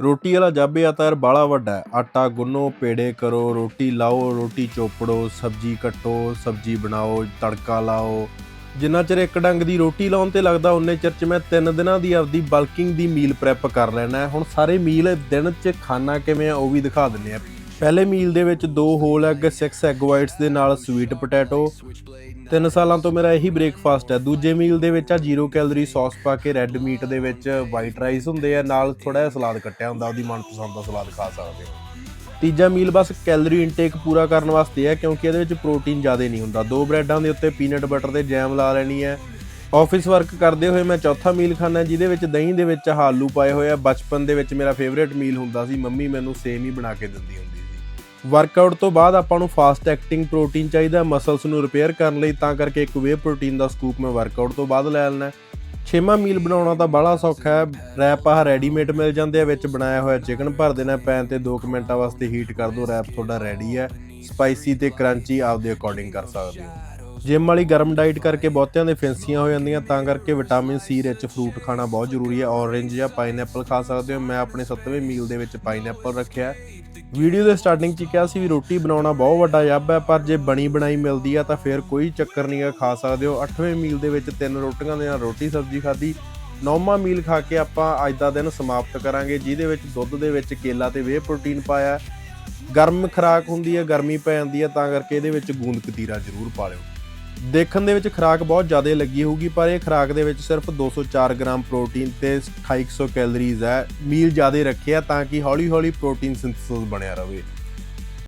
ਰੋਟੀ ਵਾਲਾ ਜਾਬੇ ਆ ਤਾਂ ਬਾਲਾ ਵੱਡਾ ਆਟਾ ਗੁੰਨੋ, ਪੇੜੇ ਕਰੋ, ਰੋਟੀ ਲਾਓ, ਰੋਟੀ ਚੋਪੜੋ, ਸਬਜ਼ੀ ਕੱਟੋ, ਸਬਜ਼ੀ ਬਣਾਓ, ਤੜਕਾ ਲਾਓ। ਜਿੰਨਾ ਚਿਰ ਇੱਕ ਡੰਗ ਦੀ ਰੋਟੀ ਲਾਉਣ ਤੇ ਲੱਗਦਾ, ਉਹਨੇ ਚਿਰ ਚ ਮੈਂ ਤਿੰਨ ਦਿਨਾਂ ਦੀ ਆਪਦੀ ਬਲਕਿੰਗ ਦੀ ਮੀਲ ਪ੍ਰੈਪ ਕਰ ਲੈਣਾ ਹੁਣ ਸਾਰੇ ਮੀਲ ਦਿਨ ਚ ਖਾਣਾ ਕਿਵੇਂ ਆ, ਉਹ ਵੀ ਦਿਖਾ ਦਿੰਨੇ ਆ ਪਹਿਲੇ ਮੀਲ ਦੇ ਵਿੱਚ ਦੋ ਹੋਲ ਐਗ 6 ਐਗ ਵਾਈਟਸ ਦੇ ਨਾਲ ਸਵੀਟ ਪੋਟੈਟੋ ਤਿੰਨ ਸਾਲਾਂ ਤੋਂ ਮੇਰਾ ਇਹੀ ਬ੍ਰੇਕਫਾਸਟ ਹੈ। ਦੂਜੇ ਮੀਲ ਦੇ ਵਿੱਚ ਆ ਜ਼ੀਰੋ ਕੈਲਰੀ ਸੌਸ ਪਾ ਕੇ ਰੈੱਡ ਮੀਟ ਦੇ ਵਿੱਚ ਵਾਈਟ ਰਾਈਸ ਹੁੰਦੇ ਆ, ਨਾਲ ਥੋੜਾ ਜਿਹਾ ਸਲਾਦ ਕੱਟਿਆ ਹੁੰਦਾ, ਉਹਦੀ ਮਨਪਸੰਦ ਦਾ ਸਲਾਦ ਖਾ ਸਕਦੇ ਹੋ। ਤੀਜਾ ਮੀਲ ਬਸ ਕੈਲਰੀ ਇਨਟੇਕ ਪੂਰਾ ਕਰਨ ਵਾਸਤੇ ਹੈ ਕਿਉਂਕਿ ਇਹਦੇ ਵਿੱਚ ਪ੍ਰੋਟੀਨ ਜ਼ਿਆਦਾ ਨਹੀਂ ਹੁੰਦਾ। ਦੋ ਬ੍ਰੈਡਾਂ ਦੇ ਉੱਤੇ ਪੀਨਟ ਬਟਰ ਤੇ ਜੈਮ ਲਾ ਲੈਣੀ ਹੈ ਆਫਿਸ ਵਰਕ ਕਰਦੇ ਹੋਏ ਮੈਂ ਚੌਥਾ ਮੀਲ ਖਾਣਾ ਜਿਹਦੇ ਵਿੱਚ ਦਹੀਂ ਦੇ ਵਿੱਚ ਆਲੂ ਪਾਏ ਹੋਏ ਆ। ਬਚਪਨ ਦੇ ਵਿੱਚ ਮੇਰਾ ਫੇਵਰੇਟ ਮੀਲ ਹੁੰਦਾ ਸੀ, ਮੰਮੀ ਮੈਨੂੰ ਸੇਮ ਹੀ ਬਣਾ ਕੇ ਦਿੰਦੀ ਹੁੰਦੀ ਸੀ। ਵਰਕਆਊਟ ਤੋਂ ਬਾਅਦ ਆਪਾਂ ਨੂੰ ਫਾਸਟ ਐਕਟਿੰਗ ਪ੍ਰੋਟੀਨ ਚਾਹੀਦਾ ਮਸਲਸ ਨੂੰ ਰਿਪੇਅਰ ਕਰਨ ਲਈ, ਤਾਂ ਕਰਕੇ ਇੱਕ ਵੇ ਪ੍ਰੋਟੀਨ ਦਾ ਸਕੂਪ ਮੈਂ ਵਰਕਆਊਟ ਤੋਂ ਬਾਅਦ ਲੈ ਲੈਣਾ ਛੇਵਾਂ ਮੀਲ ਬਣਾਉਣਾ ਤਾਂ ਬੜਾ ਸੌਖਾ ਹੈ। ਰੈਪ ਆਹ ਰੈਡੀਮੇਡ ਮਿਲ ਜਾਂਦੇ ਆ, ਵਿੱਚ ਬਣਾਇਆ ਹੋਇਆ ਚਿਕਨ ਭਰ ਦੇਣਾ, ਪੈਨ ਤੇ 2 ਮਿੰਟਾਂ ਵਾਸਤੇ ਹੀਟ ਕਰ ਦਿਓ ਰੈਪ ਤੁਹਾਡਾ ਰੈਡੀ ਹੈ। ਸਪਾਈਸੀ ਤੇ ਕਰੰਚੀ ਆਪਦੇ ਅਕੋਰਡਿੰਗ ਕਰ ਸਕਦੇ ਹੋ। ਜਿਮ ਵਾਲੀ ਗਰਮ ਡਾਈਟ ਕਰਕੇ ਬਹੁਤਿਆਂ ਦੇ ਫੈਂਸੀਆਂ ਹੋ ਜਾਂਦੀਆਂ, ਤਾਂ ਕਰਕੇ ਵਿਟਾਮਿਨ ਸੀ ਰਿਚ ਫਰੂਟ ਖਾਣਾ ਬਹੁਤ ਜ਼ਰੂਰੀ ਹੈ। ਔਰੇਂਜ ਜਾਂ ਪਾਈਨਐਪਲ ਖਾ ਸਕਦੇ ਹੋ। ਮੈਂ ਆਪਣੇ 7ਵੇਂ ਮੀਲ ਦੇ ਵਿੱਚ ਪਾਈਨਐਪਲ ਰੱਖਿਆ ਵੀਡੀਓ ਦੇ ਸਟਾਰਟਿੰਗ 'ਚ ਕਿਹਾ ਸੀ ਵੀ ਰੋਟੀ ਬਣਾਉਣਾ ਬਹੁਤ ਵੱਡਾ ਜੱਬ ਹੈ, ਪਰ ਜੇ ਬਣੀ ਬਣਾਈ ਮਿਲਦੀ ਆ ਤਾਂ ਫਿਰ ਕੋਈ ਚੱਕਰ ਨਹੀਂ ਆ ਖਾ ਸਕਦੇ ਹੋ। 8ਵੇਂ ਮੀਲ ਦੇ ਵਿੱਚ ਤਿੰਨ ਰੋਟੀਆਂ ਦੇ ਨਾਲ ਰੋਟੀ, ਸਬਜ਼ੀ ਖਾਧੀ। ਨੌਵਾਂ ਮੀਲ ਖਾ ਕੇ ਆਪਾਂ ਅੱਜ ਦਾ ਦਿਨ ਸਮਾਪਤ ਕਰਾਂਗੇ, ਜਿਹਦੇ ਵਿੱਚ ਦੁੱਧ ਦੇ ਵਿੱਚ ਕੇਲਾ ਤੇ ਵੇ ਪ੍ਰੋਟੀਨ ਪਾਇਆ ਗਰਮ ਖੁਰਾਕ ਹੁੰਦੀ ਹੈ, ਗਰਮੀ ਪੈ ਜਾਂਦੀ ਹੈ, ਤਾਂ ਕਰਕੇ ਇਹਦੇ ਵਿੱਚ ਗੂੰਦ ਕਤੀਰਾ ਜ਼ਰੂਰ ਪਾ ਲਿਓ। ਦੇਖਣ ਦੇ ਵਿੱਚ ਖੁਰਾਕ ਬਹੁਤ ਜ਼ਿਆਦਾ ਲੱਗੀ ਹੋਊਗੀ, ਪਰ ਇਹ ਖੁਰਾਕ ਦੇ ਵਿੱਚ ਸਿਰਫ 204 ਗ੍ਰਾਮ ਪ੍ਰੋਟੀਨ ਤੇ 2800 ਕੈਲਰੀਜ਼ ਹੈ। ਮੀਲ ਜ਼ਿਆਦਾ ਰੱਖਿਆ ਤਾਂ ਕਿ ਹੌਲੀ ਹੌਲੀ ਪ੍ਰੋਟੀਨ ਸਿੰਥੇਸਿਸ ਬਣਿਆ ਰਹੇ।